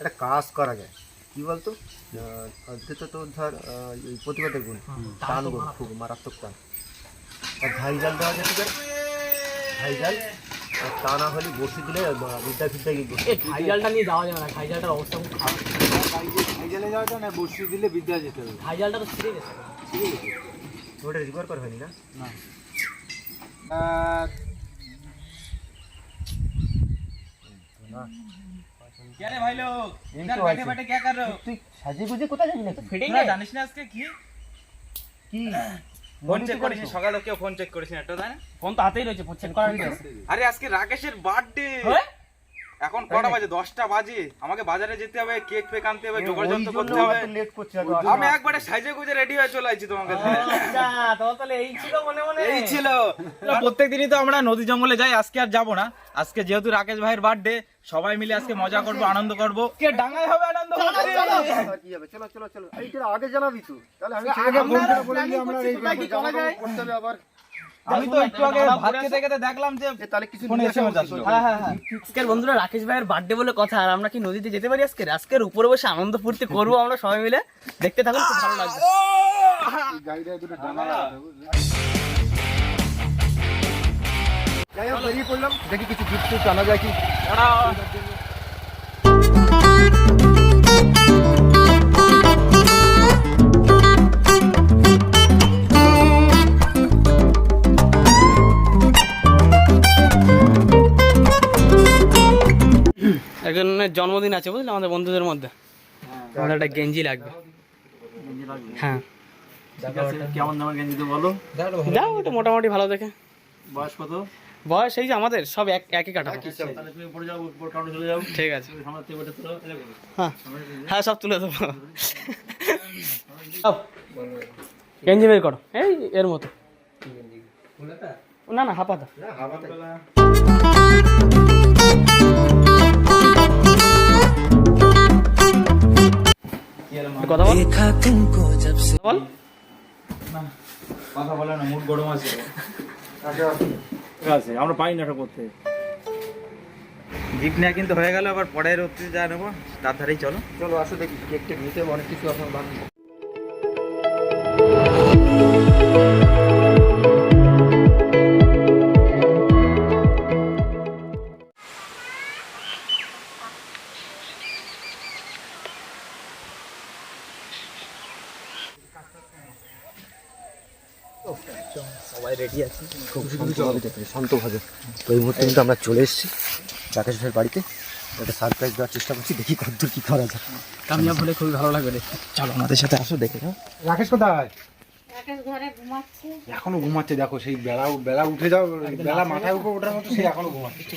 একটা কাজ করা যায়। কি বলতো? আহ, আজকে তো তোর ধর আহ, এই প্রতিবাদের গুণ। টান গুণ খুব মারাত্মক টান আর ঘাই জাল দেওয়া যেতে পারে। ঘাই জাল আর তা না হলে বসে দিলে আহ, বিদ্যা ফিদ্যা গিয়ে বসে। এই ঘাইজালটা নিয়ে যাওয়া যাবে না। ঘাইজালটার অবস্থা খুব খারাপ। হাইজালে যাওয়াটা না বসি দিলে বিদ্যা যেতে হবে। ঘাইজালটা তো ছিঁড়ে গেছে। ওটা রিকভার করা হয়নি না? क्या रे भाई लोग यही इधर तो बैठे है। बैठे क्या कर रहे हो তুই সাজিয়ে গুজে কোথায় যাবি না ফিটিং তোরা জানিস না আজকে কি কি ফোন চেক করিস সকালে কেউ ফোন চেক করিস একটা তাই না ফোন তো হাতেই রয়েছে চেক করার কি আছে? আরে আজকে রাকেশের বার্থডে হ্যাঁ? এখন কটা বাজে? দশটা বাজে। আমাকে বাজারে যেতে হবে কেক ফেক আনতে হবে জোগাড় যন্ত্র করতে হবে। লেট করছে আমি একবারে সাইজে গুজে রেডি হয়ে চলে আসছি তোমাকে। আচ্ছা তোমার তাহলে এই ছিল মনে মনে। এই ছিল। প্রত্যেক দিনই তো আমরা নদী জঙ্গলে যাই আজকে আর যাব না। আজকে যেহেতু রাকেশ ভাইয়ের বার্থডে সবাই মিলে আজকে মজা করব আনন্দ করব। কে ডাঙ্গায় হবে আনন্দ কি হবে? চলো চলো চলো। এইটা আগে জানাবি তো। তাহলে আমি আগে বলে আমরা এই কি করা যায়? করতে হবে আবার। আমি তো একটু আগে ভাত খেতে খেতে দেখলাম যে তাহলে কিছু ফোনে এসএমএস আসলো। হ্যাঁ হ্যাঁ হ্যাঁ। আজকের বন্ধুরা রাকেশ ভাইয়ের বার্থডে বলে কথা আর আমরা কি নদীতে যেতে পারি আজকে? আজকের উপরে বসে আনন্দ ফুর্তি করব আমরা সবাই মিলে। দেখতে থাকুন খুব ভালো লাগবে। গাড়িটা দুটো ডানা? যাই হোক বেরিয়ে পড়লাম। দেখি কিছু গিফট আনা যায় কি। একজনের জন্মদিন আছে বুঝলি আমাদের বন্ধুদের মধ্যে। আমাদের একটা গেঞ্জি লাগবে। হ্যাঁ। কেমন দামের গেঞ্জি তো বলো? যাও ওটা। মোটামুটি ভালো দেখে। বয়স কত? বয়স এই যে আমাদের সব এক একই কাটা তাহলে তুমি পড়ে যাও উপর কাউন্টে চলে যাও। ঠিক আছে। হ্যাঁ। হ্যাঁ সব তুলে দেবো। গেঞ্জি বের করো। এই এর মতো। না না হাপাতা কথা বল। বল। কথা বলে না মুড গরম আছে। ঠিক আছে আমরা পাই না এটা করতে। জিপ নেওয়া কিন্তু হয়ে গেল আবার পরের অতি যা নেব তার ধারেই চলো। চলো আসো দেখি কেক টেক নিতে হবে, অনেক কিছু আপনার বাকি দেখবে শান্তভাবে তো এই মুহূর্তে কিন্তু আমরা চলে এসেছি রাকেশ ভাইয়ের বাড়িতে একটা সারপ্রাইজ দেওয়ার চেষ্টা করছি দেখি কতদূর কি করা যায় কামিয়া বলে খুবই ভালো লাগবে দেখতে চলো আমাদের সাথে আসো দেখে যাও রাকেশ কোথায় রাকেশ ঘরে ঘুমাচ্ছে এখনও ঘুমাচ্ছে দেখো সেই বেলা বেলা উঠে যাও বেলা মাথায় উপর ওঠার মতো সেই এখনও ঘুমাচ্ছে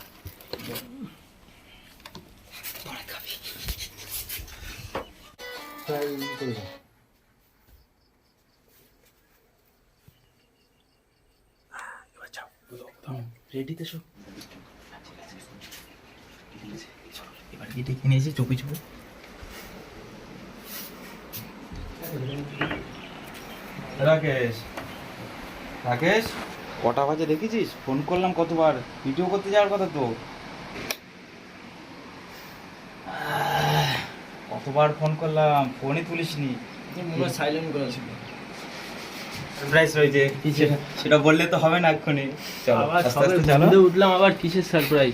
চুপি চুপি রাকেশ। রাকেশ? কটা বাজে দেখেছিস? ফোন করলাম কতবার। ভিডিও করতে যাওয়ার কথা তো। কতবার ফোন করলাম ফোনই তুলিসনি। মোবাইল সাইলেন্ট করা ছিল। সারপ্রাইজ রয়েছে সেটা সেটা বললে তো হবে না এক্ষুনি। চলো আস্তে চলো। উঠলাম আবার কিসের surprise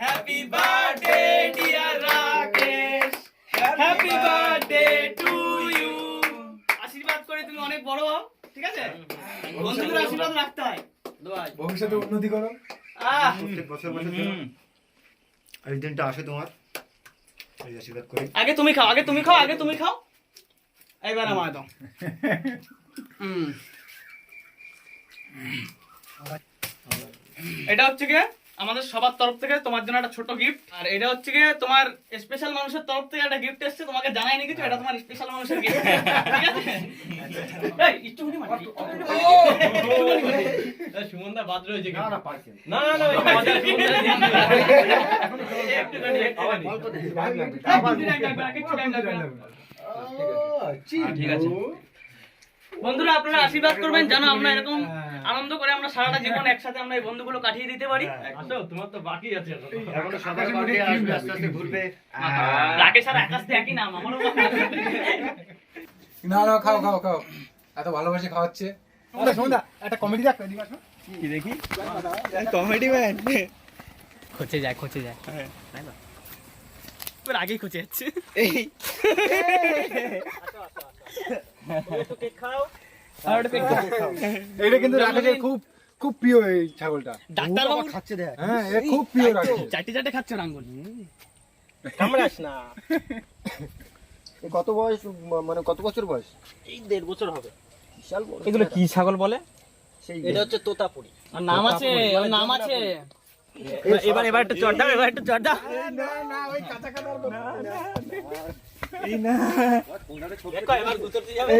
happy birthday dear Rakesh happy birthday to you আশীর্বাদ করে তুমি অনেক বড় হও ঠিক আছে বন্ধুদের আশীর্বাদ রাখতে হয় ভবিষ্যতে উন্নতি করো। প্রত্যেক বছর বছর এই দিনটা আসে তোমার। আগে তুমি খাও আগে তুমি খাও আগে তুমি খাও। এবার আমায় দাও। হুম। এটা হচ্ছে গিয়ে আমাদের সবার তরফ থেকে তোমার জন্য একটা ছোট গিফট আর এটা হচ্ছে গিয়ে তোমার স্পেশাল মানুষের তরফ থেকে একটা গিফট এসেছে তোমাকে জানাইনি কিছু এটা তোমার স্পেশাল মানুষের গিফট ঠিক আছে? একটুখানি বাদ রয়েছে না না না। না না না। একটুখানি, না, না। ঠিক আছে। বন্ধুরা আপনারা আশীর্বাদ করবেন যেন আমরা এরকম আনন্দ করে আমরা সারাটা জীবন একসাথে আমরা এই বন্ধুগুলো কাটিয়ে দিতে পারি। আসো তোমার তো বাকি আছে এখনও। সবার বাড়ি আসবে আস্তে আস্তে ঘুরবে। রাকেশ আর আকাশ তো একই নাম আমারও না না খাও খাও খাও। এত ভালোবাসে খাওয়াচ্ছে। একটা কমেডি দেখ কি দেখি? কমেডি ম্যান খোঁচে যায় খোঁচে যায়। তাই না তোর আগেই যাচ্ছে এটা কিন্তু রাকেশের খুব খুব প্রিয় এই ছাগলটা। ডাক্তার বাবু খাচ্ছে দেখ। হ্যাঁ এ খুব প্রিয় রাকেশ খাচ্ছে রাঙ্গুল। এ কত বয়স মানে কত বছর বয়স? এই দেড় বছর হবে। বিশাল বড় এগুলো কি ছাগল বলে? সেই এটা হচ্ছে তোতাপুরি। আর নাম আছে নাম আছে। এবার এবার একটু চড় দাও এবার একটু চড় দাও। দেখো এবার গুতরতে যাবে।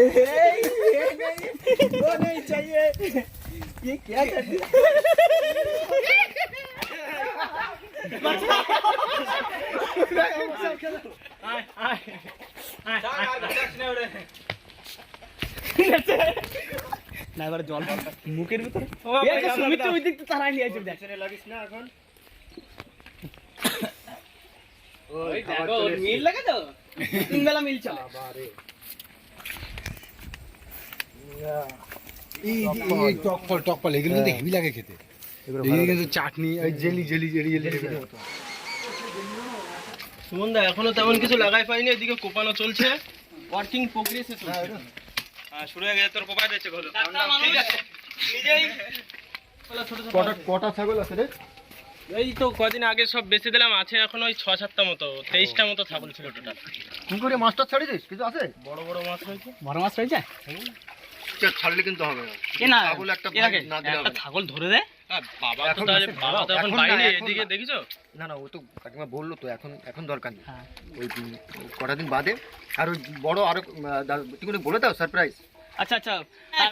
না এবার জল মুখের ভিতরে? সুমিত ওই দিক তারাই নিয়ে আসবে দেখ। লাগিস না এখন। ওই দেখো মিল লাগে তো? তিন বেলা মিল চলে এই এই টক ফল টক ফল এগুলো কিন্তু হেভি লাগে খেতে। এগুলো কিন্তু চাটনি ওই জেলি জেলি জেলি জেলি সুমনদা এখনও তেমন কিছু লাগাই পাইনি এদিকে কোপানো চলছে। ওয়ার্কিং প্রোগ্রেসে চলছে। হ্যাঁ শুরু হয়ে গেছে তোর কোপাই দিচ্ছে ঘরে নিজেই কটা কটা ছাগল আছে রে? এই তো কদিন আগে সব বেঁচে দিলাম আছে এখন ওই ছ সাতটা মতো তেইশটা মতো ছাগল ছিল টোটাল কি করে মাছটা ছাড়ি দিস? কিছু আছে? বড় বড় মাছ হয়েছে বড় মাছ রয়েছে? ছাড়লে কিন্তু হবে না। না ছাগল একটা না দিলে একটা ছাগল ধরে দেয় বাবা তো এখন তাহলে বাবা তো এখন বাইরে এদিকে না। না না ও তো কাকিমা বলল তো এখন এখন দরকার নেই। হ্যাঁ। ওই কটা দিন বাদে। আর ওই বড় আরও তুমি বলে দাও সারপ্রাইজ আচ্ছা আচ্ছা।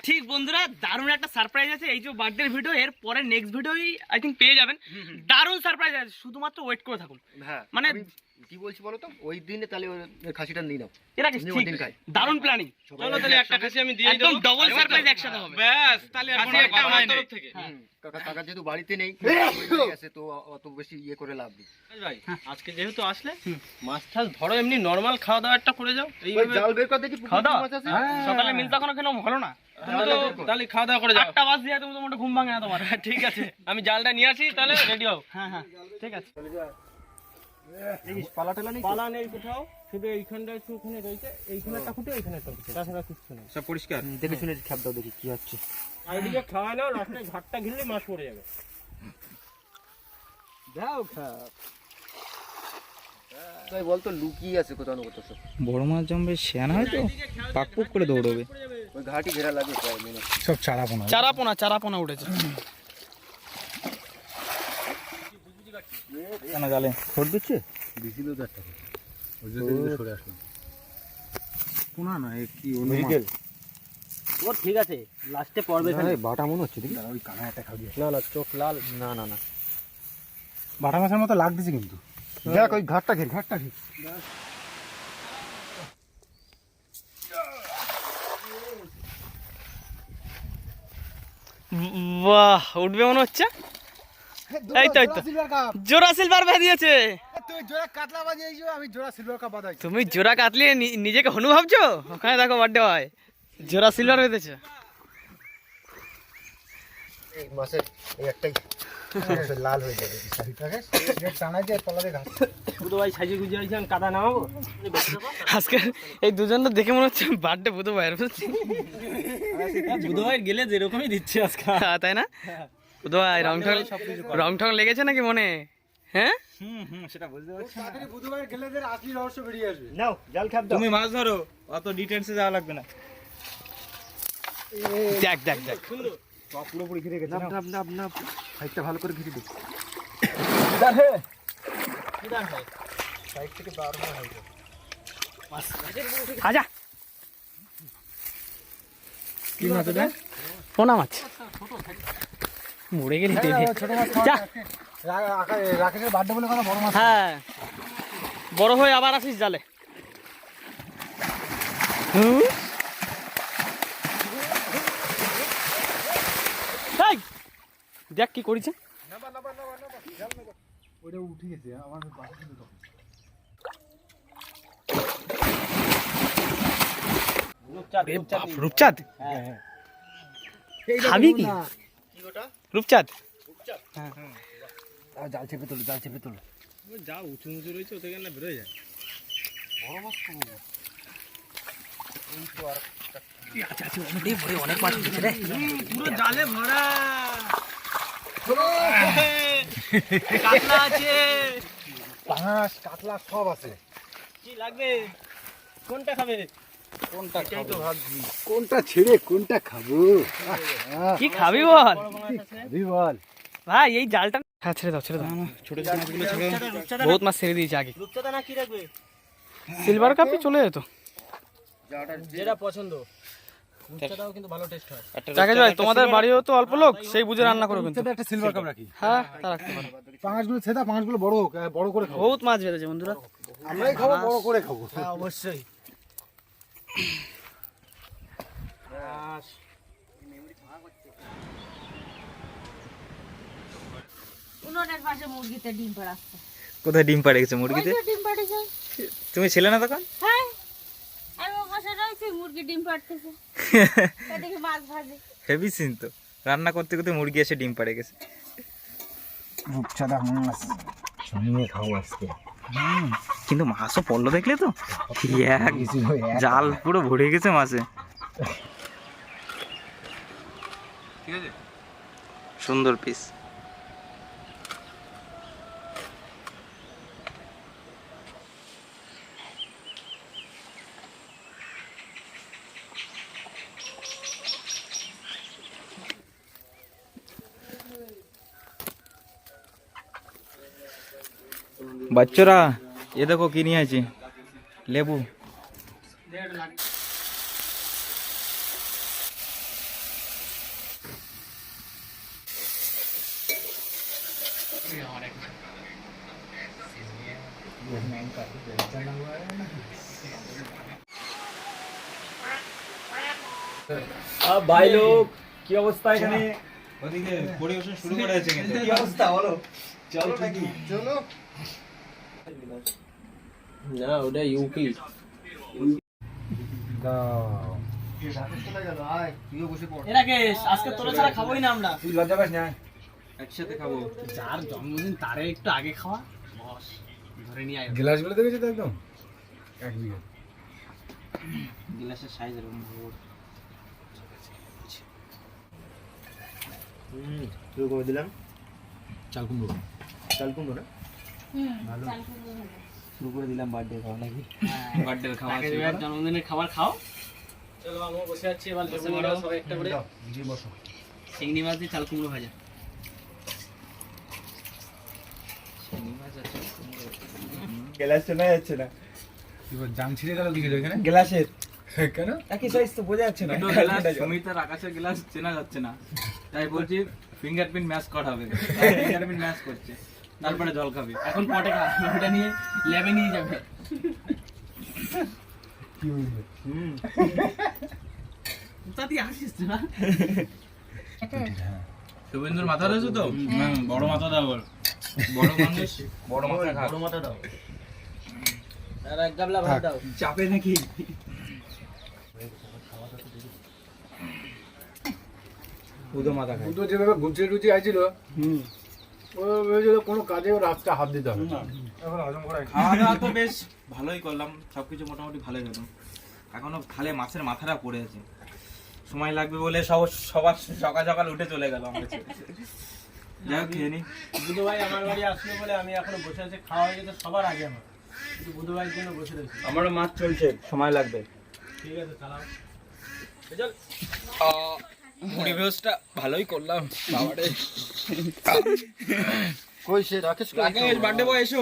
ঠিক বন্ধুরা দারুণ একটা সারপ্রাইজ আছে। এই যে বার্থডে ভিডিও এর পরে নেক্সট ভিডিওই আই থিঙ্ক পেয়ে যাবেন। দারুণ সারপ্রাইজ আছে। শুধুমাত্র ওয়েট করে থাকুন। হ্যাঁ মানে- কি বলছি বলো তো? ওই দিনে তাহলে খাসিটা নিয়ে নাও। এরা কি ঠিক দারুণ প্ল্যানিং চলো তাহলে একটা খাসি আমি দিয়ে একদম ডবল সারপ্রাইজ একসাথে হবে। ব্যাস তাহলে একটা আমার তরফ থেকে। হ্যাঁ। কাকা কাকা যেহেতু বাড়িতে নেই আছে তো অত বেশি ইয়ে করে লাভ নেই। ভাই আজকে যেহেতু আসলে মাছ টাছ ধরো এমনি নর্মাল খাওয়া দাওয়া একটা করে যাও। এইভাবে জাল বের করে দেখি খাওয়া দাওয়া? আছে? সকালে মিল তখন কেন হলো না। তুমি তো তাহলে খাওয়া দাওয়া করে যাও। আটটা বাজ দিয়ে তুমি তো মোটে ঘুম ভাঙে না তোমার। ঠিক আছে। আমি জালটা নিয়ে আসি তাহলে রেডি হও। হ্যাঁ হ্যাঁ ঠিক আছে। এই পালা টালা নেই পালা নেই কোথাও শুধু এইখানটা একটু ওখানে রয়েছে এইখানে একটা খুঁটে এইখানে একটা খুঁটে তাছাড়া কিছু নেই সব পরিষ্কার? দেখে শুনে খ্যাপ দাও দেখি কি হচ্ছে। এইদিকে খাওয়া নাও লাস্টে ঘাটটা ঘিরলে মাছ পড়ে যাবে। দাও খ্যাপ তাই বলতো লুকিয়ে আছে কোথাও না কোথাও সব। বড় মাছ জমবে শেয়ানা হয়তো পাকপুক করে দৌড়বে। ওই ঘাটি ঘেরা লাগে মনে। হয়। সব চারা পোনা চারাপোনা চারাপোনা উঠেছে। কেন ছোট দিচ্ছে? দিছিল তো একটা ওই জন্য দিলে সরে আসলো পোনা না কি ও ঠিক আছে লাস্টে পড়বে বাটা মনে হচ্ছে দেখি। ওই কানা একটা খাবি। না না চোখ লাল। না না না। বাটা মাছের মতো লাগতেছে কিন্তু। দেখ ওই ঘাটটা ঘের ঘাটটা ঘের। বাহ উঠবে মনে হচ্ছে? এই তো, সিলভার জোড়া সিলভার বাঁধিয়েছে তুমি জোড়া কাতলিয়ে নিজেকে হনু ভাবছ? ওখানে দেখো বার্থডে হয় জোড়া সিলভার বেঁধেছে। লাল হয়ে যাবে। আজকে এই দুজন তো দেখে মনে হচ্ছে বার্থডে বুধ ভাইয়ের। বুধ ভাই গেলে যেরকমই দিচ্ছে আজকে। হ্যাঁ, তাই না? বুধ ভাই রং ঠং রং ঠং লেগেছে নাকি মনে? হ্যাঁ? হুম হুম সেটা বুঝতে পারছি। বুধবার গেলে আসলি রহস্য বেরিয়ে আসবে। নাও জাল খাপ তুমি মাছ ধরো অত ডিটেলসে যাওয়া লাগবে না। দেখ দেখ দেখ। পুরোপুরি ঘিরে গেছে নাপ নাপ নাপ নাপ। সাইডটা ভালো করে ঘিরে দিই সাইড থেকে বার হয়ে যাবে। আজা। কি মাছ এটা পোনা মাছ। মরে গেলি তুই ছোট মাছ রাকেশের বার্থডে বলে কোনো বড় মাছ। হ্যাঁ। বড় হয়ে আবার আসিস জালে। হুম? দেখ কি করেছে। ওটা উঠে গেছে আমার বাসা রূপচাঁদ খাবি কি? রূপচাঁদ? আর জাল চেপে তোলো জাল চেপে তোলো। যা উঁচু উঁচু রয়েছে ওতে গেলে বেরোয় যায়। পুরো জালে ভরা। কাতলা আছে। পাঁচ কাতলা সব আছে। কি লাগবে? কোনটা খাবে? কোনটা খাব? কোনটা ছেড়ে কোনটা খাব? কি খাবি বল? খাবি বল। ভাই এই জালটা হ্যাঁ ছেড়ে দাও ছেড়ে দাও। ছোট মাছগুলো ছেড়ে বহুত মাছ ছেড়ে দিয়েছে আগে। রূপচাঁদা না কি রাখবে? সিলভার কাপে চলে যেত। যেটা পছন্দ। রূপচাঁদাও কিন্তু ভালো টেস্ট হয়। রাকেশ ভাই তোমাদের বাড়িও তো অল্প লোক সেই বুঝে রান্না করো কিন্তু একটা সিলভার কাপ রাখি। হ্যাঁ তা রাখতে পারো। পাঁচগুলো ছেদা পাঁচগুলো বড় হোক বড় করে খাব। বহুত মাছ বেঁধেছে বন্ধুরা। আমরাই খাব বড় করে খাব। অবশ্যই। উনুনের পাশে মুরগিতে ডিম পাড়াচ্ছে। কোথায় ডিম পাড়ে গেছে মুরগিতে? ডিম পাড়ে যায়। তুমি ছিলে না তখন? হ্যাঁ আমি ও রয়েছি মুরগি ডিম পাড়তেছে। এদিকে মাছ ভাজে। হেভি সিন তো। রান্না করতে করতে মুরগি এসে ডিম পাড়ে গেছে। রূপচাঁদা মাছ সঙ্গে খাব আজকে। কিন্তু মাছও পড়ল দেখলে তো? এক জাল পুরো ভরে গেছে মাছে। ঠিক আছে? সুন্দর পিস বাচ্চারা এ দেখো কি নিয়ে আছি লেবু ভাই লোক কি অবস্থা এখানে ওদিকে পরিবেশন শুরু করে আছে কিন্তু কি অবস্থা বলো চলো নাকি চলো না ওটা ইউপি চলে গেল আয় তুইও বসে পড় এ রাকেশ আজকে তোরা ছাড়া খাবোই না আমরা। তুই লজ্জা পাস না? একসাথে খাব। যার জন্মদিন তারে একটু আগে খাওয়া। ধরে নিয়ে আয়। গ্লাসগুলো দেখেছ তো একদম? এক বিঘা। গ্লাসের সাইজ এরকম হুম করে দিলাম? চাল কুমড়ো। চাল কুমড়ো না? শুরু করে দিলাম বার্থডে খাওয়া নাকি? বার্থডে খাওয়া রাকেশ ভাইয়ের জন্মদিনের খাবার খাও। চলো বসে আছি এবার নিলাম সবাই একটা করে। জি বসো। চিংড়ি মাছ দিয়ে চাল কুমড়ো ভাজা। গ্লাস শোনা যাচ্ছে না। এবার জাং ছিঁড়ে গেল এখানে। গ্লাসের। কেন? একই সাইজ তো বোঝা যাচ্ছে না। গ্লাস সুমিত আকাশের গ্লাস চেনা যাচ্ছে না। তাই বলছি ফিঙ্গারপ্রিন্ট ম্যাচ করাবে। ফিঙ্গারপ্রিন্ট ম্যাচ করছে। তারপরে জল খাবে। এখন পটে খা ওটা নিয়ে ল্যাবে নিয়ে যাবে। হ্যাঁ শুভেন্দুর মাথা রয়েছে তো? হুম, বড় মাথা দাও বড় মানুষ বড় মাথা বড় মাথা দাও। আর এক গাবলা ভাত দাও। চাপে নাকি? উদো মাথা খায়। দুটো যেভাবে ঘুরছে টুচে আইছিল ভেবেছিল কোনো কাজে ওর রাতটা হাত দিতে হবে খাওয়া দাওয়া তো বেশ ভালোই করলাম সবকিছু মোটামুটি ভালোই হলো। এখনও খালে মাছের মাথাটা পড়ে আছে। সময় লাগবে বলে সব সবার সকাল সকাল উঠে চলে গেল আমরা ছেড়ে। যাই হোক খেয়ে নি। বুধু ভাই আমার বাড়ি আসলো বলে আমি এখনও বসে আছি খাওয়া হয়ে গেছে সবার আগে আমার। কিন্তু বুধু ভাইয়ের জন্য বসে রয়েছি। আমারও মাছ চলছে সময় লাগবে। ঠিক আছে চালাও। মুড়ি ভেজটা ভালোই করলাম। বাবারে। কই সে রাকেশ? রাকেশ বার্থডে বয় এসো।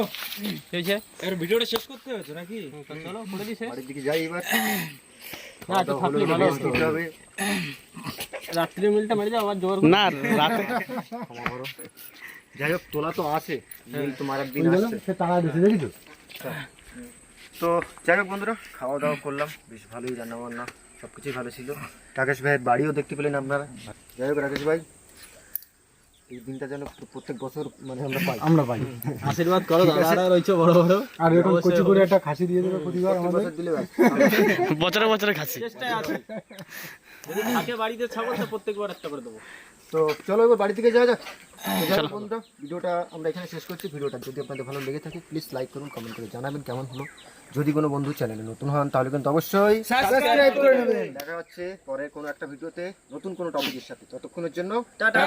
এর ভিডিওটা শেষ করতে হয়েছে নাকি? চলো করে দিছে। বাড়ির দিকে যাই এবার। না একটু থাকলে ভালো হবে। রাত্রি মিলটা মেরে যাও আবার জোর না রাতে। ক্ষমা করো। যাই হোক তোলা তো আছে। মিল তো সে টাকা দেখিছো? তো যাই হোক বন্ধুরা খাওয়া দাওয়া করলাম। বেশ ভালোই রান্না বান্না সব কিছুই ভালো ছিল। রাকেশ ভাইয়ের বাড়িও দেখতে পেলেন আপনারা। যাই হোক রাকেশ ভাই এই দিনটা যেন প্রত্যেক বছর মানে আমরা পাই। আমরা পাই। আশীর্বাদ করো দাদারা রয়েছে বড় বড়। আর এরকম কচি করে একটা খাসি দিয়ে দেবে প্রতিবার আমাদের। দিলে ব্যাস। বছরে বছরে খাসি। চেষ্টায় আছে। যদি থাকে বাড়িতে ছাগল তো প্রত্যেকবার একটা করে দেবো। তো চলো এবার বাড়ি থেকে যাওয়া যাক। বন্ধুরা ভিডিওটা আমরা এখানে শেষ করছি। ভিডিওটা যদি আপনাদের ভালো লেগে থাকে প্লিজ লাইক করুন কমেন্ট করে জানাবেন কেমন হলো। যদি কোনো বন্ধু চ্যানেলে নতুন হন তাহলে কিন্তু অবশ্যই সাবস্ক্রাইব করে নেবেন। দেখা হচ্ছে পরে কোনো একটা ভিডিওতে নতুন কোনো টপিকের সাথে। ততক্ষণের জন্য টাটা।